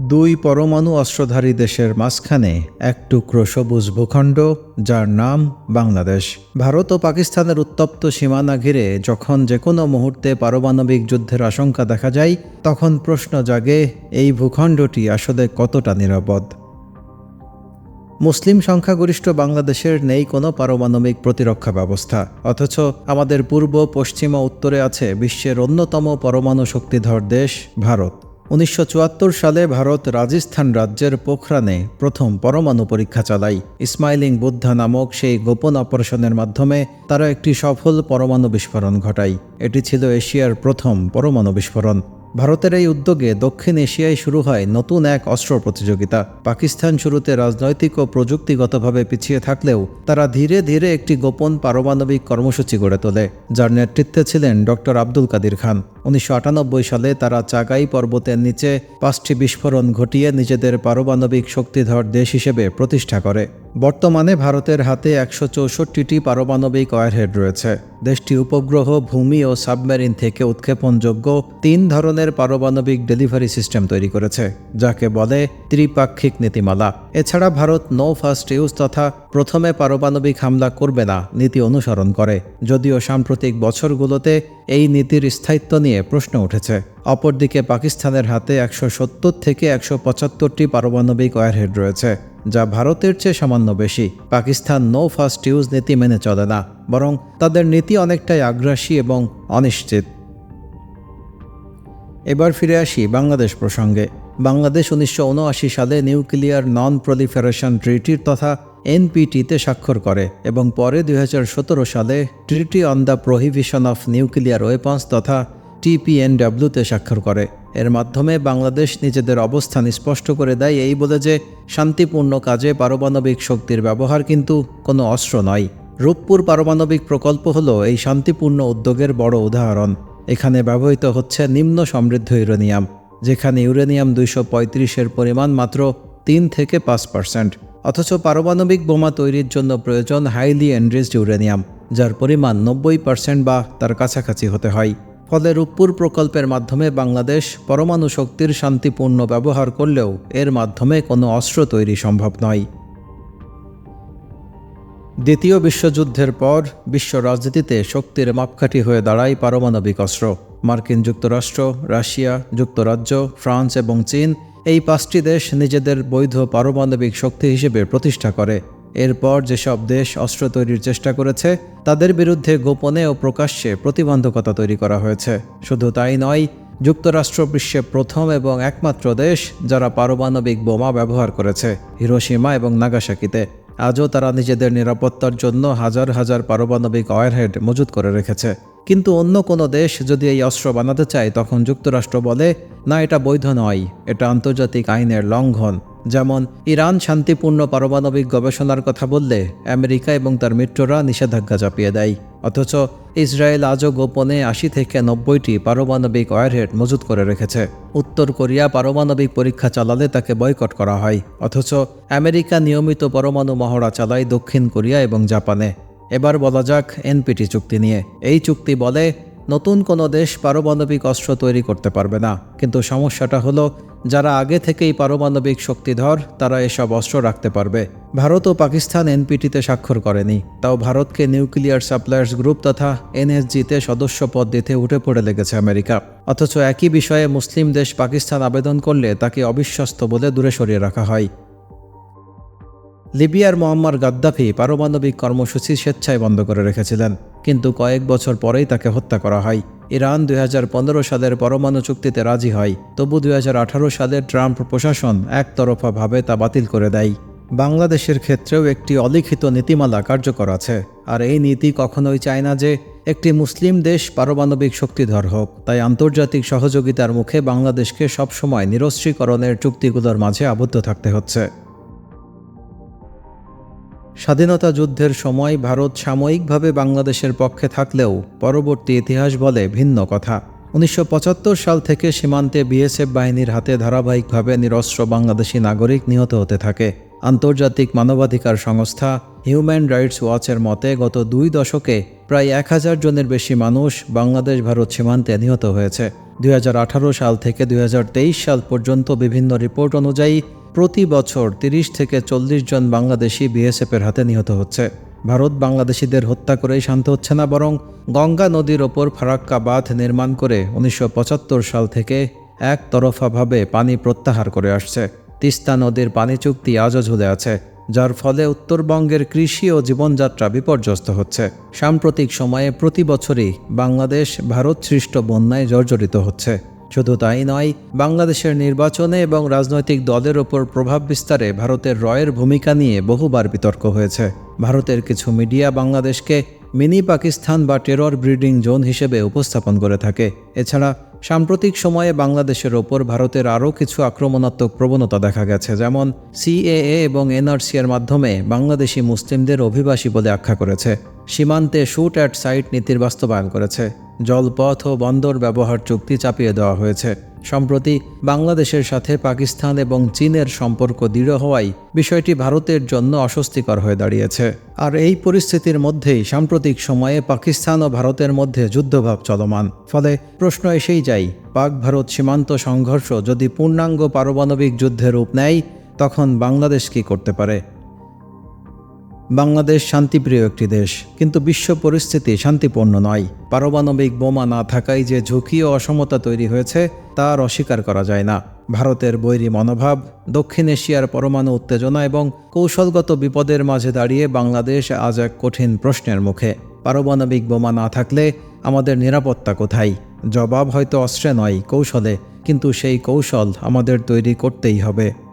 দুই পরমাণু অস্ত্রধারী দেশের মাঝখানে এক টুকরো সবুজ ভূখণ্ড, যার নাম বাংলাদেশ। ভারত ও পাকিস্তানের উত্তপ্ত সীমানা ঘিরে যখন যে কোনো মুহূর্তে পারমাণবিক যুদ্ধের আশঙ্কা দেখা যায়, তখন প্রশ্ন জাগে, এই ভূখণ্ডটি আসলে কতটা নিরাপদ? মুসলিম সংখ্যাগরিষ্ঠ বাংলাদেশের নেই কোনো পারমাণবিক প্রতিরক্ষা ব্যবস্থা। অথচ আমাদের পূর্ব, পশ্চিম ও উত্তরে আছে বিশ্বের অন্যতম পরমাণু শক্তিধর দেশ, ভারত। উনিশশো চুয়াত্তর সালে ভারত রাজস্থান রাজ্যের পোখরানে প্রথম পরমাণু পরীক্ষা চালায়। ইসমাইলিং বুদ্ধা নামক সেই গোপন অপারেশনের মাধ্যমে তারা একটি সফল পরমাণু বিস্ফোরণ ঘটায়। এটি ছিল এশিয়ার প্রথম পরমাণু বিস্ফোরণ। ভারতের এই উদ্যোগে দক্ষিণ এশিয়ায় শুরু হয় নতুন এক অস্ত্র প্রতিযোগিতা। পাকিস্তান শুরুতে রাজনৈতিক ও প্রযুক্তিগতভাবে পিছিয়ে থাকলেও তারা ধীরে ধীরে একটি গোপন পারমাণবিক কর্মসূচি গড়ে তোলে, যার নেতৃত্বে ছিলেন ডক্টর আব্দুল কাদির খান। উনিশশো আটানব্বই সালে তারা চাগাই পর্বতের নিচে পাঁচটি বিস্ফোরণ ঘটিয়ে নিজেদের পারমাণবিক শক্তিধর দেশ হিসেবে প্রতিষ্ঠা করে। বর্তমানে ভারতের হাতে একশো চৌষট্টিটি পারমাণবিক ওয়ারহেড রয়েছে। দেশটি উপগ্রহ, ভূমি ও সাবমেরিন থেকে উৎক্ষেপণযোগ্য তিন ধরনের পারমাণবিক ডেলিভারি সিস্টেম তৈরি করেছে, যাকে বলে ত্রিপাক্ষিক নীতিমালা। এছাড়া ভারত নো ফার্স্ট ইউজ তথা প্রথমে পারমাণবিক হামলা করবে না নীতি অনুসরণ করে, যদিও সাম্প্রতিক বছরগুলোতে এই নীতির স্থায়িত্ব নিয়ে প্রশ্ন উঠেছে। অপরদিকে পাকিস্তানের হাতে একশো সত্তর থেকে একশো পঁচাত্তরটি পারমাণবিক ওয়ারহেড রয়েছে, যা ভারতের চেয়ে সামান্য বেশি। পাকিস্তান নো ফার্স্ট ইউজ নীতি মেনে চলে না, বরং তাদের নীতি অনেকটাই আগ্রাসী এবং অনিশ্চিত। এবার ফিরে আসি বাংলাদেশ প্রসঙ্গে। বাংলাদেশ উনিশশো উনআশি সালে নিউক্লিয়ার নন প্রলিফারেশন ট্রিটির তথা এনপিটিতে স্বাক্ষর করে এবং পরে দুই হাজার সতেরো সালে treaty on the prohibition of nuclear weapons তথা টিপিএনডাব্লিউতে স্বাক্ষর করে। এর মাধ্যমে বাংলাদেশ নিজেদের অবস্থান স্পষ্ট করে দেয় এই বলে যে, শান্তিপূর্ণ কাজে পারমাণবিক শক্তির ব্যবহার কিন্তু কোনো অস্ত্র নয়। রূপপুর পারমাণবিক প্রকল্প হলো এই শান্তিপূর্ণ উদ্যোগের বড় উদাহরণ। এখানে ব্যবহৃত হচ্ছে নিম্ন সমৃদ্ধ ইউরেনিয়াম, যেখানে ইউরেনিয়াম দুইশো পঁয়ত্রিশের পরিমাণ মাত্র তিন থেকে পাঁচ পার্সেন্ট। অথচ পারমাণবিক বোমা তৈরির জন্য প্রয়োজন হাইলি এনরিচড ইউরেনিয়াম, যার পরিমাণ নব্বই পার্সেন্ট বা তার কাছাকাছি হতে হয়। ফলে রূপপুর প্রকল্পের মাধ্যমে বাংলাদেশ পরমাণু শক্তির শান্তিপূর্ণ ব্যবহার করলেও এর মাধ্যমে কোনো অস্ত্র তৈরি সম্ভব নয়। দ্বিতীয় বিশ্বযুদ্ধের পর বিশ্ব রাজনীতিতে শক্তির মাপকাঠি হয়ে দাঁড়ায় পারমাণবিক অস্ত্র। মার্কিন যুক্তরাষ্ট্র, রাশিয়া, যুক্তরাজ্য, ফ্রান্স এবং চীন এই পাঁচটি দেশ নিজেদের বৈধ পারমাণবিক শক্তি হিসেবে প্রতিষ্ঠা করে। এরপর যেসব দেশ অস্ত্র তৈরির চেষ্টা করেছে, তাদের বিরুদ্ধে গোপনে ও প্রকাশ্যে প্রতিবন্ধকতা তৈরি করা হয়েছে। শুধু তাই নয়, যুক্তরাষ্ট্র বিশ্বে প্রথম এবং একমাত্র দেশ যারা পারমাণবিক বোমা ব্যবহার করেছে হিরোসীমা এবং নাগাসাকিতে। আজও তারা নিজেদের নিরাপত্তার জন্য হাজার হাজার পারমাণবিক ওয়ারহেড মজুত করে রেখেছে। কিন্তু অন্য কোনো দেশ যদি এই অস্ত্র বানাতে চায়, তখন যুক্তরাষ্ট্র বলে না, এটা বৈধ নয়। এটা আন্তর্জাতিক আইনের লঙ্ঘন। যেমন, ইরান শান্তিপূর্ণ পারমাণবিক গবেষণার কথা বললে আমেরিকা এবং তার মিত্ররা নিষেধাজ্ঞা চাপিয়ে দেয়। অথচ ইসরায়েল আজও গোপনে আশি থেকে নব্বইটি পারমাণবিক ওয়ারহেড মজুত করে রেখেছে। উত্তর কোরিয়া পারমাণবিক পরীক্ষা চালালে তাকে বয়কট করা হয়। অথচ আমেরিকা নিয়মিত পরমাণু মহড়া চালায় দক্ষিণ কোরিয়া এবং জাপানে। এবার বলা যাক এনপিটি চুক্তি নিয়ে। এই চুক্তি বলে নতুন কোনো দেশ পারমাণবিক অস্ত্র তৈরি করতে পারবে না। কিন্তু সমস্যাটা হলো, যারা আগে থেকেই পারমাণবিক শক্তিধর, তারা এসব অস্ত্র রাখতে পারবে। ভারত ও পাকিস্তান এনপিটিতে স্বাক্ষর করেনি। তাও ভারতকে নিউক্লিয়ার সাপ্লায়ার্স গ্রুপ তথা এনএসজিতে সদস্য পদ দিতে উঠে পড়ে লেগেছে আমেরিকা। অথচ একই বিষয়ে মুসলিম দেশ পাকিস্তান আবেদন করলে তাকে অবিশ্বস্ত বলে দূরে সরিয়ে রাখা হয়। লিবিয়ার মোহাম্মদ গাদ্দাফি পারমাণবিক কর্মসূচি স্বেচ্ছায় বন্ধ করে রেখেছিলেন। কিন্তু কয়েক বছর পরেই তাকে হত্যা করা হয়। ইরান দুই হাজার পনেরো সালের পরমাণু চুক্তিতে রাজি হয়, তবু দুই সালের ট্রাম্প প্রশাসন একতরফাভাবে তা বাতিল করে দেয়। বাংলাদেশের ক্ষেত্রেও একটি অলিখিত নীতিমালা কার্যকর আছে, আর এই নীতি কখনোই চায় না যে একটি মুসলিম দেশ পারমাণবিক শক্তিধর হোক। তাই আন্তর্জাতিক সহযোগিতার মুখে বাংলাদেশকে সবসময় নিরস্ত্রীকরণের চুক্তিগুলোর মাঝে আবদ্ধ থাকতে হচ্ছে। স্বাধীনতা যুদ্ধের সময় ভারত সাময়িকভাবে বাংলাদেশের পক্ষে থাকলেও পরবর্তী ইতিহাস বলে ভিন্ন কথা। উনিশশো পঁচাত্তর সাল থেকে সীমান্তে বিএসএফ বাহিনীর হাতে ধারাবাহিকভাবে নিরস্ত্র বাংলাদেশি নাগরিক নিহত হতে থাকে। আন্তর্জাতিক মানবাধিকার সংস্থা হিউম্যান রাইটস ওয়াচের মতে, গত দুই দশকে প্রায় এক হাজার জনের বেশি মানুষ বাংলাদেশ ভারত সীমান্তে নিহত হয়েছে। দুই হাজার আঠারো সাল থেকে দুই হাজার তেইশ সাল পর্যন্ত বিভিন্ন রিপোর্ট অনুযায়ী প্রতি বছর তিরিশ থেকে চল্লিশ জন বাংলাদেশি বিএসএফের হাতে নিহত হচ্ছে। ভারত বাংলাদেশিদের হত্যা করেই শান্ত হচ্ছে না, বরং গঙ্গা নদীর ওপর ফারাক্কা বাঁধ নির্মাণ করে উনিশশো পঁচাত্তর সাল থেকে একতরফাভাবে পানি প্রত্যাহার করে আসছে। তিস্তা নদীর পানি চুক্তি আজও ঝুলে আছে, যার ফলে উত্তরবঙ্গের কৃষি ও জীবনযাত্রা বিপর্যস্ত হচ্ছে। সাম্প্রতিক সময়ে প্রতি বছরই বাংলাদেশ ভারত সৃষ্ট বন্যায় জর্জরিত হচ্ছে। শুধু তাই নয়, বাংলাদেশের নির্বাচনে এবং রাজনৈতিক দলের ওপর প্রভাব বিস্তারে ভারতের রয়ের ভূমিকা নিয়ে বহুবার বিতর্ক হয়েছে। ভারতের কিছু মিডিয়া বাংলাদেশকে মিনি পাকিস্তান বা টেরর ব্রিডিং জোন হিসেবে উপস্থাপন করে থাকে। এছাড়া সাম্প্রতিক সময়ে বাংলাদেশের ওপর ভারতের আরও কিছু আক্রমণাত্মক প্রবণতা দেখা গেছে, যেমন সিএএ এবং এনআরসি এর মাধ্যমে বাংলাদেশি মুসলিমদের অভিবাসী বলে আখ্যা করেছে। সীমান্তে শুট অ্যাট সাইট নীতির বাস্তবায়ন করেছে। জলপথ ও বন্দর ব্যবহার চুক্তি চাপিয়ে দেওয়া হয়েছে। সম্প্রতি বাংলাদেশের সাথে পাকিস্তান এবং চীনের সম্পর্ক দৃঢ় হওয়ায় বিষয়টি ভারতের জন্য অস্বস্তিকর হয়ে দাঁড়িয়েছে। আর এই পরিস্থিতির মধ্যেই সাম্প্রতিক সময়ে পাকিস্তান ও ভারতের মধ্যে যুদ্ধভাব চলমান। ফলে প্রশ্ন এসেই যায় পাক ভারত সীমান্ত সংঘর্ষ যদি পূর্ণাঙ্গ পারমাণবিক যুদ্ধের রূপ নেয়, তখন বাংলাদেশ কি করতে পারে? বাংলাদেশ শান্তিপ্রিয় একটি দেশ, কিন্তু বিশ্ব পরিস্থিতি শান্তিপূর্ণ নয়। পারমাণবিক বোমা না থাকায় যে ঝুঁকি ও অসমতা তৈরি হয়েছে, তার অস্বীকার করা যায় না। ভারতের বৈরী মনোভাব, দক্ষিণ এশিয়ার পরমাণু উত্তেজনা এবং কৌশলগত বিপদের মাঝে দাঁড়িয়ে বাংলাদেশ আজ এক কঠিন প্রশ্নের মুখে। পারমাণবিক বোমা না থাকলে আমাদের নিরাপত্তা কোথায়? জবাব হয়তো অস্ত্রে নয়, কৌশলে, কিন্তু সেই কৌশল আমাদের তৈরি করতেই হবে।